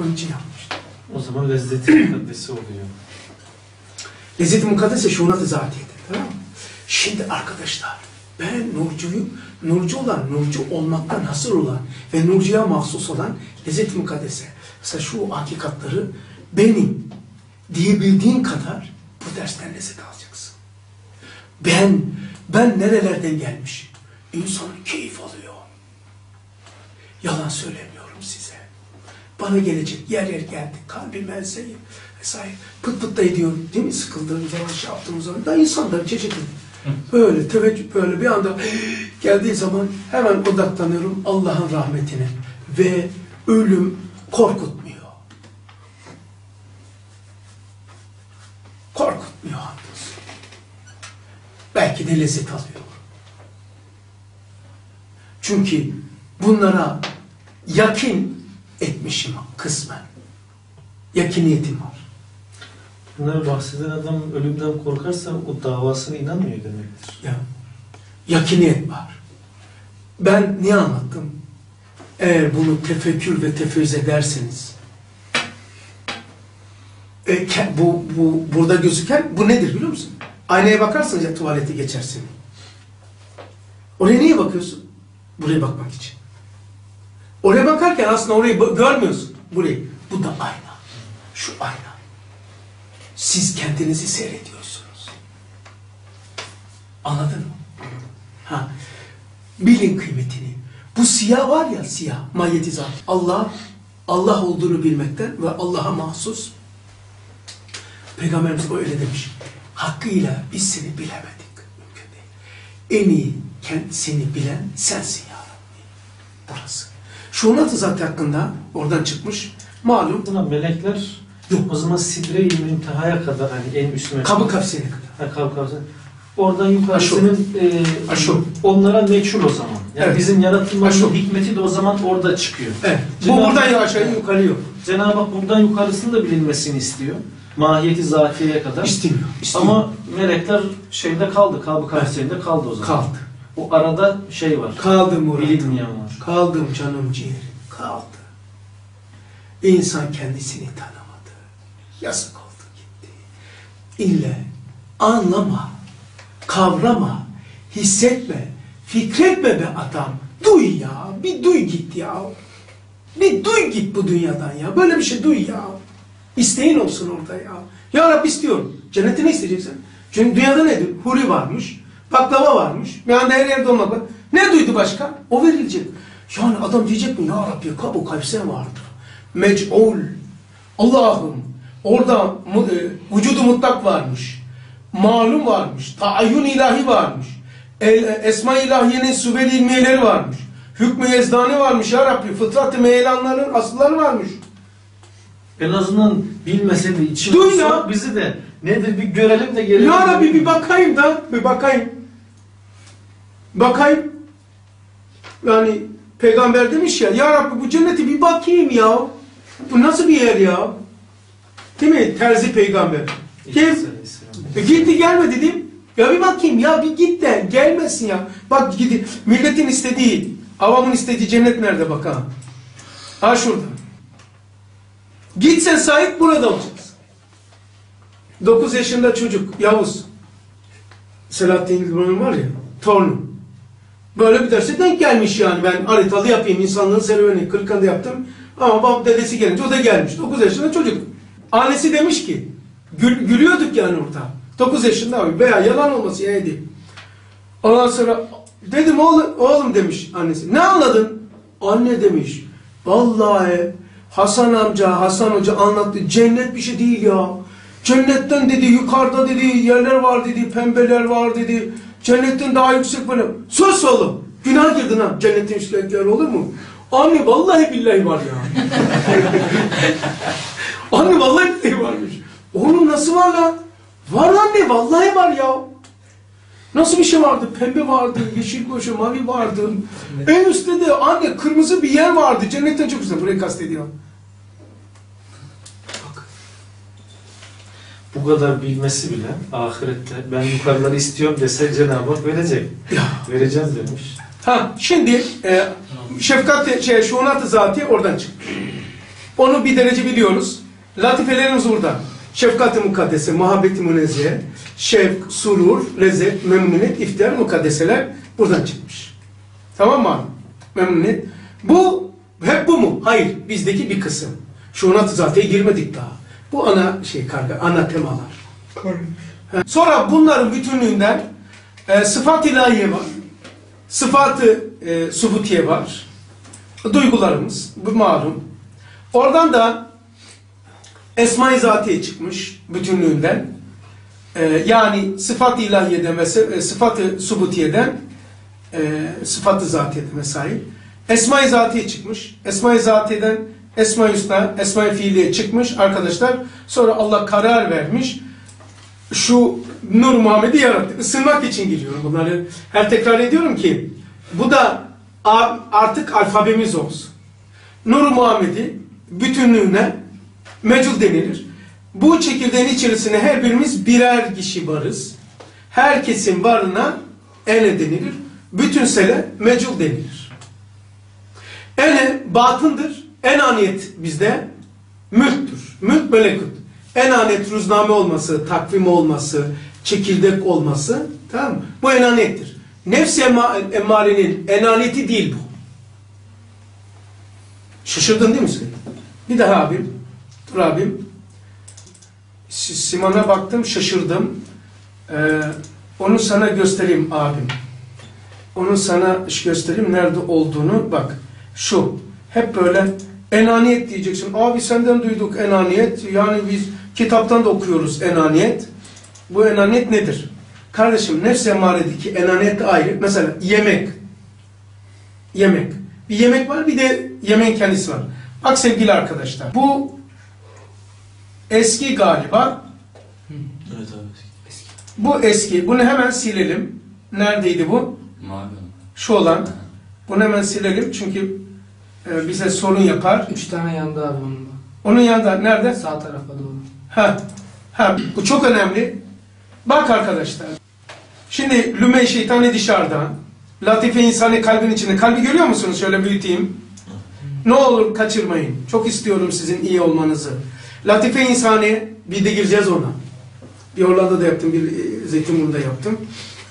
Onun için yapmıştır. O zaman lezzeti mukaddesi oluyor. Lezzet-i mukaddese şunat-ı zatiyedir. Tamam mı? Şimdi arkadaşlar ben nurcuyu, nurcu olan, nurcu olmaktan hasır olan ve nurcuya mahsus olan lezzet-i mukaddese. Mesela şu hakikatları benim diyebildiğin kadar bu dersten lezzet alacaksın. Ben, ben nerelerden gelmişim? İnsanın keyif alıyor. Yalan söylemiyorum size. Bana gelecek yer yer geldi. Kalbim elseyi vesaire. Pıt pıt da ediyorum. Değil mi? Sıkıldığım zaman, şey yaptığım zaman. Da insanlar çeşitli. Böyle teveccüh böyle bir anda geldiği zaman hemen odaklanıyorum Allah'ın rahmetine. Ve ölüm korkutmuyor. Korkutmuyor hamdolsun. Belki de lezzet alıyor. Çünkü bunlara yakin etmişim kısmen. Yakiniyetim var. Bunları bahseden adam ölümden korkarsa o davasına inanmıyor demektir. Ya, yakiniyet var. Ben niye anlattım? Eğer bunu tefekkür ve tefezzüz ederseniz e, bu, bu burada gözüken bu nedir biliyor musun? Aynaya bakarsınız ya tuvalete geçersin. Oraya niye bakıyorsun? Buraya bakmak için. Oraya bakarken aslında orayı görmüyorsun. Burayı. Bu da ayna. Şu ayna. Siz kendinizi seyrediyorsunuz. Anladın mı? Ha. Bilin kıymetini. Bu siyah var ya siyah, mahiyeti zat. Allah, Allah olduğunu bilmekten ve Allah'a mahsus. Peygamberimiz öyle demiş. Hakkıyla biz seni bilemedik. Mümkün değil. En iyi kendisini bilen sensin ya Rabbi. Burası. Şunat-ı zat hakkında oradan çıkmış. Malum Buna melekler yok o zaman sidre-i müntehaya kadar hani en üst mertebe. kabı kafsine kadar. Ha, kabı kafsine. Oradan yukarısının e, Aşu. onlara meçhul o zaman. Yani Evet. bizim yaratılmamızın Aşu. hikmeti de o zaman orada çıkıyor. Evet. Bu buradan Hak- aşağı yukarı yok. Cenab-ı Hak buradan yukarısını da bilinmesini istiyor. Mahiyeti zatiyeye kadar. İstemiyor. istemiyor. Ama melekler şeyde kaldı, kalbı kafesinde kaldı o zaman. kaldı. O arada şey var, Kaldım bilinmeyen var. Kaldım canım ciğerim. Kaldı. İnsan kendisini tanımadı. Yazık oldu gitti. İlle anlama, kavrama, hissetme, fikretme be adam. Duy ya, bir duy git ya. Bir duy git bu dünyadan ya. Böyle bir şey duy ya. İsteğin olsun orada ya. Ya Rabbi istiyorum. Cenneti ne isteyeceksin? Çünkü dünyada nedir? Huri varmış, baklava varmış, anda her yerde olmak var. Ne duydu başka? O verilecek. Yani adam diyecek mi? Ya Rabbi kabu kalpse vardı. Mec'ul. Allah'ım orada e, vücudu mutlak varmış. Malum varmış. Taayyun ilahi varmış. El, e, Esma ilahiyenin sübeli ilmiyeleri varmış. Hükmü yezdani varmış ya Rabbi. Fıtrat-ı meyelanların asılları varmış. En azından bilmese de içim Duy olsa ya. bizi de nedir bir görelim de gelelim. Ya Rabbi bir bakayım da, bir bakayım. Bakayım. Yani peygamber demiş ya, Ya Rabbi bu cenneti bir bakayım ya. Bu nasıl bir yer ya? Değil mi? Terzi peygamber. Kim? E gitti gelme dedim. Ya bir bakayım ya bir git de gelmesin ya. Bak gidi milletin istediği, avamın istediği cennet nerede bakalım. Ha şurada. Gitsen sahip burada olacaksın. 9 yaşında çocuk Yavuz. Selahattin Gülben'in var ya torunu. Böyle bir derse denk gelmiş yani ben haritalı yapayım insanlığın serüveni Kırıkan'da yaptım. Ama bab dedesi gelince o da gelmiş. 9 yaşında çocuk. Annesi demiş ki gül, gülüyorduk yani orada. 9 yaşında abi veya yalan olması ya değil. Ondan sonra dedim oğlum, oğlum demiş annesi. Ne anladın? Anne demiş. Vallahi Hasan amca, Hasan hoca anlattı. Cennet bir şey değil ya. Cennetten dedi yukarıda dedi yerler var dedi, pembeler var dedi. Cennetten daha yüksek böyle. Sus oğlum. Günah girdin ha. Cennetin üstünde yer olur mu? Anne vallahi billahi var ya. anne vallahi billahi varmış. Oğlum nasıl var lan? Var anne vallahi var ya. Nasıl bir şey vardı? Pembe vardı, yeşil koşu, mavi vardı. En üstte de anne kırmızı bir yer vardı. Cennetten çok güzel. Burayı kastediyor. Bu kadar bilmesi bile ahirette ben yukarıları istiyorum dese Cenab-ı Hak verecek. Vereceğim demiş. Ha şimdi e, şefkat şey şuunat-ı zati oradan çıkmış. Onu bir derece biliyoruz. Latifelerimiz burada. Şefkat-i mukaddese, muhabbeti münezzehe, şevk, surur, lezzet, memnuniyet, iftihar, mukaddeseler buradan çıkmış. Tamam mı? Memnuniyet. Bu, hep bu mu? Hayır. Bizdeki bir kısım. Şunat-ı zateye girmedik daha. Bu ana şey karga, ana temalar. Sonra bunların bütünlüğünden e, sıfat ilahiye var. Sıfatı e, subutiye var. Duygularımız, bu malum. Oradan da Esma-i Zatiye çıkmış bütünlüğünden. E, yani sıfat-ı ilahiyeden ve sı- e, sıfat-ı subutiyeden e, sıfat-ı zatiyede mesai. Esma-i Zatiye çıkmış. Esma-i Zatiye'den Esma-i Hüsna, Esma-i Fiiliye çıkmış arkadaşlar. Sonra Allah karar vermiş. Şu Nur Muhammed'i yarattı. Isınmak için giriyorum bunları. Her tekrar ediyorum ki bu da artık alfabemiz olsun. Nur Muhammed'i bütünlüğüne mecul denilir. Bu çekirdeğin içerisine her birimiz birer kişi varız. Herkesin varına ene denilir. Bütünsele mecul denilir. Ene batındır. Enaniyet bizde mülktür. Mülk melekut. Enaniyet ruzname olması, takvim olması, çekirdek olması tamam mı? Bu enaniyettir. Emma- emmarenin enaniyeti değil bu. Şaşırdın değil mi sen? Bir daha abim. Dur abim. Si- Simon'a baktım şaşırdım. Ee, onu sana göstereyim abim. Onu sana göstereyim nerede olduğunu. Bak şu. Hep böyle enaniyet diyeceksin. Abi senden duyduk enaniyet. Yani biz kitaptan da okuyoruz enaniyet. Bu enaniyet nedir? Kardeşim nefs emaredeki enaniyet ayrı. Mesela yemek. Yemek. Bir yemek var bir de yemeğin kendisi var. Bak sevgili arkadaşlar. Bu eski galiba. Evet abi. Eski. Bu eski. Bunu hemen silelim. Neredeydi bu? Mavi. Şu olan. Bunu hemen silelim çünkü e, bize sorun yapar. Üç tane yandı abi onun da. Onun yanında nerede? Sağ tarafa doğru. Ha, ha, bu çok önemli. Bak arkadaşlar. Şimdi lüme şeytani dışarıdan. Latife insanı kalbin içinde. Kalbi görüyor musunuz? Şöyle büyüteyim. Ne olur kaçırmayın. Çok istiyorum sizin iyi olmanızı. Latife insani bir de gireceğiz ona. Bir Orlando da yaptım, bir e, Zeytinburnu'da yaptım.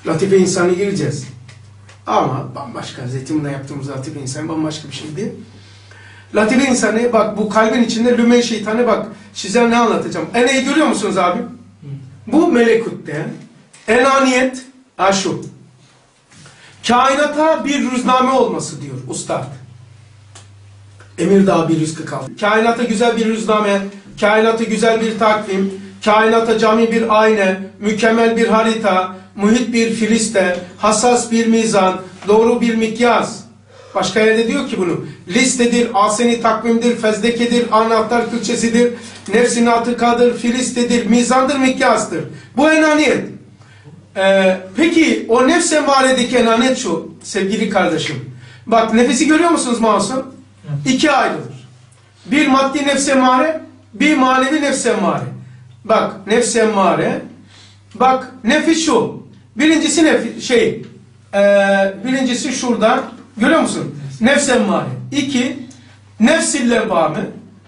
Latife insani gireceğiz. Ama bambaşka. Zeytinburnu'da yaptığımız Latife insani bambaşka bir şeydi. Latife insanı bak bu kalbin içinde lüme şeytanı bak size ne anlatacağım. Eneyi görüyor musunuz abi? Bu melekutte enaniyet ha. Kainata bir rüzname olması diyor ustad. Emir Dağı 146. Kainata güzel bir rüzname, kainata güzel bir takvim, kainata cami bir ayna, mükemmel bir harita, muhit bir filiste, hassas bir mizan, doğru bir mikyas. Başka yerde diyor ki bunu. Listedir, aseni takvimdir, fezlekedir, anahtar külçesidir, nefsin atıkadır, filistedir, mizandır, mikyastır. Bu enaniyet. Ee, peki o nefs emaredeki enaniyet şu sevgili kardeşim. Bak nefesi görüyor musunuz masum? İki ayrılır. Bir maddi nefs emare, bir manevi nefs emare. Bak nefs emare, bak nefis şu. Birincisi nefis, şey, ee, birincisi şurada, görüyor musun? Nefs emmare. İki, nefs-i levvame,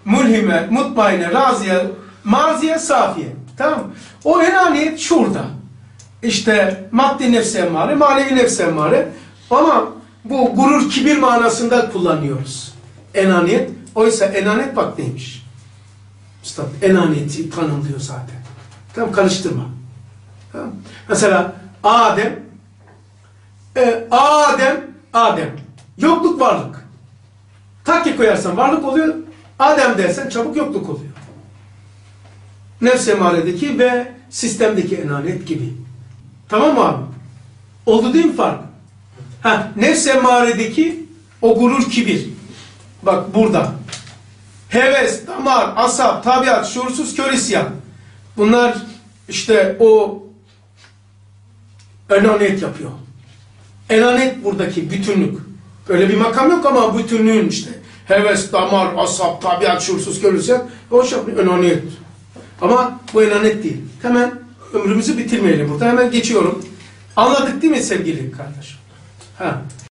mulhime, mutmaine, raziye, maziye, safiye. Tamam? O enaniyet şurada. İşte maddi nefs emmare, manevi nefs emmare. Ama bu gurur, kibir manasında kullanıyoruz. Enaniyet. Oysa enaniyet bak neymiş. Üstad enaniyeti tanımlıyor zaten. Tamam karıştırma. Tamam. Mesela Adem e, Adem Adem yokluk varlık. Takke koyarsan varlık oluyor. Adem dersen çabuk yokluk oluyor. Nefs emaredeki ve sistemdeki enaniyet gibi. Tamam mı abi? Oldu değil mi fark? Ha, nefs emaredeki o gurur kibir. Bak burada. Heves, damar, asap, tabiat, şuursuz kör isyan. Bunlar işte o enaniyet yapıyor. Enaniyet buradaki bütünlük. Öyle bir makam yok ama bütünlüğün işte. Heves, damar, asap, tabiat, şuursuz kör isyan. Şey enaniyet. Ama bu enaniyet değil. Hemen ömrümüzü bitirmeyelim burada. Hemen geçiyorum. Anladık değil mi sevgili kardeşim? Ha.